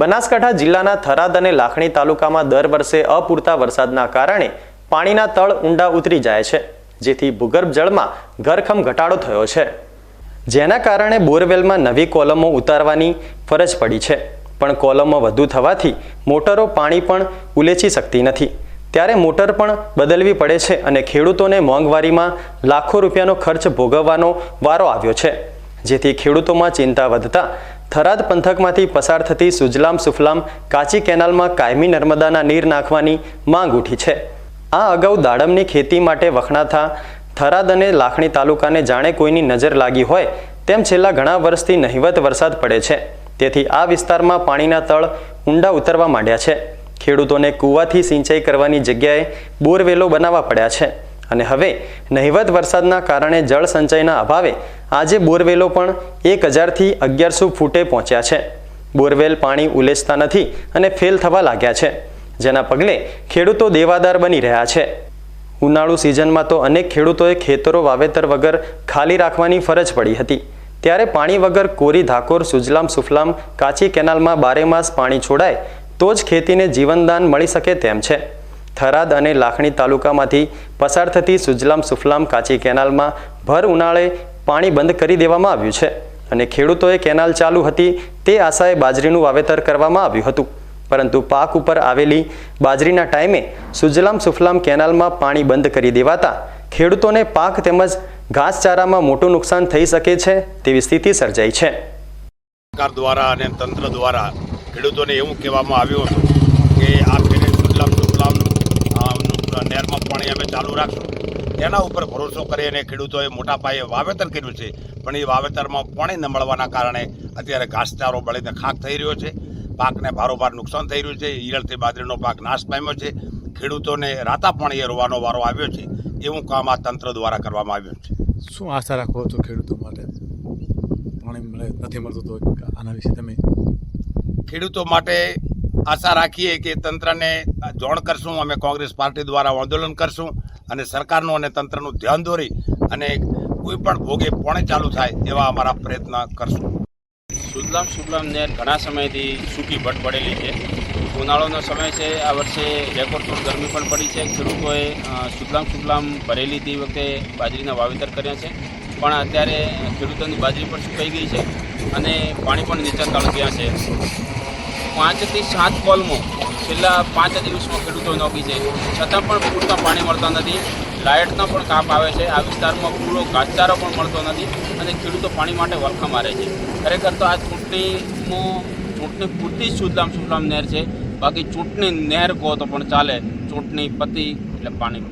બનાસકાંઠા જિલ્લાના થરાદ અને લાખણી તાલુકામાં દર વર્ષે અપૂરતા વરસાદના કારણે પાણીના તળ ઊંડા ઉતરી જાય છે, જેથી ભૂગર્ભ જળમાં ઘરખમ ઘટાડો થયો છે. જેના કારણે બોરવેલમાં નવી કોલમો ઉતારવાની ફરજ પડી છે, પણ કોલમો વધુ થવાથી મોટરો પાણી પણ ઉલેચી શકતી નથી. ત્યારે મોટર પણ બદલવી પડે છે અને ખેડૂતોને મોંઘવારીમાં લાખો રૂપિયાનો ખર્ચ ભોગવવાનો વારો આવ્યો છે, જેથી ખેડૂતોમાં ચિંતા વધતા થરાદ પંથકમાંથી પસાર થતી સુજલામ સુફલામ કાચી કેનાલમાં કાયમી નર્મદાના નીર નાખવાની માંગ ઉઠી છે. આ અગાઉ દાડમની ખેતી માટે વખણાતા થરાદ અને લાખણી તાલુકાને જાણે કોઈની નજર લાગી હોય તેમ છેલ્લા ઘણા વર્ષથી નહિવત વરસાદ પડે છે. તેથી આ વિસ્તારમાં પાણીના તળ ઊંડા ઉતરવા માંડ્યા છે. ખેડૂતોને કૂવાથી સિંચાઈ કરવાની જગ્યાએ બોરવેલો બનાવવા પડ્યા છે. અને હવે નહિવત વરસાદના કારણે જળ સંચયના અભાવે આજે બોરવેલો પણ એક હજારથી અગિયારસો ફૂટે પહોંચ્યા છે. બોરવેલ પાણી ઉલેચતા નથી અને ફેલ થવા લાગ્યા છે. જેના પગલે ખેડૂતો દેવાદાર બની રહ્યા છે. ઉનાળુ સિઝનમાં તો અનેક ખેડૂતોએ ખેતરો વાવેતર વગર ખાલી રાખવાની ફરજ પડી હતી. ત્યારે પાણી વગર કોરી ધાકોર, સુજલામ, સુફલામ, કાચી કેનાલમાં બારેમાસ પાણી છોડાય, તો જ ખેતીને જીવનદાન મળી શકે તેમ છે. થરાદ અને લાખણી તાલુકામાંથી પસાર થતી સુજલામ, સુફલામ, કાચી કેનાલમાં ભર ઉનાળે પાણી બંધ કરી દેવામાં આવ્યું છે અને ખેડૂતોએ કેનાલ ચાલુ હતી તે આશાએ બાજરીનું વાવેતર કરવામાં આવ્યું હતું. પરંતુ પાક ઉપર આવેલી બાજરીના ટાઈમે સુજલામ સુફલામ કેનાલમાં પાણી બંધ કરી દેવાતા ખેડૂતોને પાક તેમજ ઘાસચારામાં મોટું નુકસાન થઈ શકે છે તેવી સ્થિતિ સર્જાઈ છે. સરકાર દ્વારા અને તંત્ર દ્વારા ખેડૂતોને એવું કહેવામાં આવ્યું હતું કે આ ફેરે સુજલામ સુફલામ નહેરમાં પાણી અમે ચાલુ રાખશું. એના ઉપર ભરોસો કરી અને ખેડૂતોએ મોટા પાયે વાવેતર કર્યું છે. પણ એ વાવેતરમાં પાણી ન મળવાના કારણે અત્યારે ઘાસચારો બળીને ખાક થઈ રહ્યો છે. પાકને ભારોભાર નુકસાન થઈ રહ્યું છે. ઈયળથી બાજરીનો પાક નાશ પામ્યો છે. ખેડૂતોને રાતા પાણીએ રોવાનો વારો આવ્યો છે. એવું કામ આ તંત્ર દ્વારા કરવામાં આવ્યું છે. શું આશા રાખો છો ખેડૂતો માટે? પાણી મળે નથી મળતું તો આના વિશે તમે? ખેડૂતો માટે આશા રાખીએ કે તંત્રને જોણ કરશું અમે કોંગ્રેસ પાર્ટી દ્વારા આંદોલન કરશું. અને સરકારનું અને તંત્રનું ધ્યાન દોરી અને કોઈ પણ ભોગે પોણે ચાલુ થાય એવા અમારા પ્રયત્ન કરશું. સુદલામ સુદલામ નહેર ઘણા સમયથી સૂકી ભટ પડેલી છે. ઉનાળોનો સમય છે, આ વર્ષે રેકોર્ડ તોડ ગરમી પણ પડી છે. ખેડૂતોએ સુદલામ સુદલામ ભરેલી તે વખતે બાજરીના વાવેતર કર્યા છે. પણ અત્યારે ખેડૂતોની બાજરી પણ સુકાઈ ગઈ છે અને પાણી પણ નીચા તળ ગયા છે. પાંચથી સાત કોલમો છેલ્લા પાંચ દિવસમાં ખેડૂતો નોકી છે છતાં પણ પૂરતા પાણી મળતા નથી. લાઇટનો પણ કાપ આવે છે. આ વિસ્તારમાં પૂરો ઘાસચારો પણ મળતો નથી અને ખેડૂતો પાણી માટે વલખા મારે છે. ખરેખર તો આ ચૂંટણીમાં ચૂંટણી પૂરતી જ સુદલામ સુફલામ નહેર છે. બાકી ચૂંટણી નહેર કહો તો પણ ચાલે. ચૂંટણી પતિ એટલે પાણી.